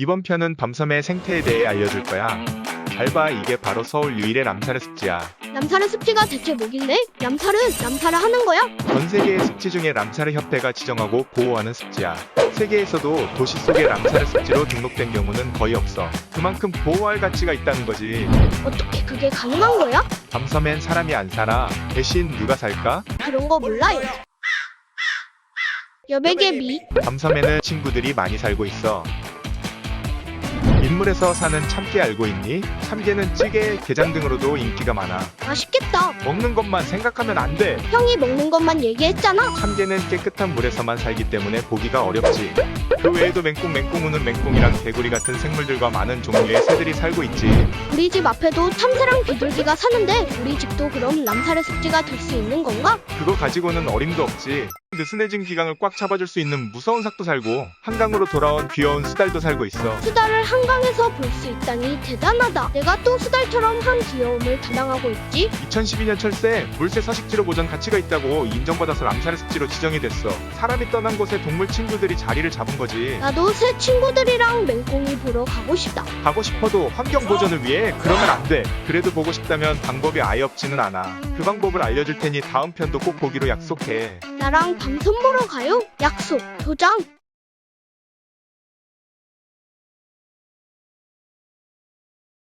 이번 편은 밤섬의 생태에 대해 알려줄 거야. 잘 봐, 이게 바로 서울 유일의 람사르 습지야. 남사르 습지가 대체 뭐길래? 남사르, 남사르 하는 거야? 전 세계의 습지 중에 람사르 협회가 지정하고 보호하는 습지야. 세계에서도 도시 속의 람사르 습지로 등록된 경우는 거의 없어. 그만큼 보호할 가치가 있다는 거지. 어떻게 그게 가능한 거야? 밤섬엔 사람이 안 살아. 대신 누가 살까? 그런 거 몰라요. 여백의 미, 밤섬에는 친구들이 많이 살고 있어. 인물에서 사는 참깨 알고 있니? 참깨는 찌개, 게장 등으로도 인기가 많아. 맛있겠다. 먹는 것만 생각하면 안 돼. 형이 먹는 것만 얘기했잖아. 참개는 깨끗한 물에서만 살기 때문에 보기가 어렵지. 그 외에도 맹꽁, 맹꽁 우는 맹꽁이랑 개구리 같은 생물들과 많은 종류의 새들이 살고 있지. 우리 집 앞에도 참새랑 비둘기가 사는데 우리 집도 그럼 남사르 습지가 될 수 있는 건가? 그거 가지고는 어림도 없지. 느슨해진 기강을 꽉 잡아줄 수 있는 무서운 삭도 살고 한강으로 돌아온 귀여운 수달도 살고 있어. 수달을 한강에서 볼 수 있다니 대단하다. 내가 또 수달처럼 한 귀여움을 자랑하고 있지. 2012년 철새 물새 서식지로 보전 가치가 있다고 인정받아서 람사르 습지로 지정이 됐어. 사람이 떠난 곳에 동물 친구들이 자리를 잡은 거지. 나도 새 친구들이랑 맹꽁이 보러 가고 싶다. 가고 싶어도 환경 보전을 위해 그러면 안 돼. 그래도 보고 싶다면 방법이 아예 없지는 않아. 그 방법을 알려줄 테니 다음 편도 꼭 보기로 약속해. 나랑 밤선 보러 가요? 약속. 도장.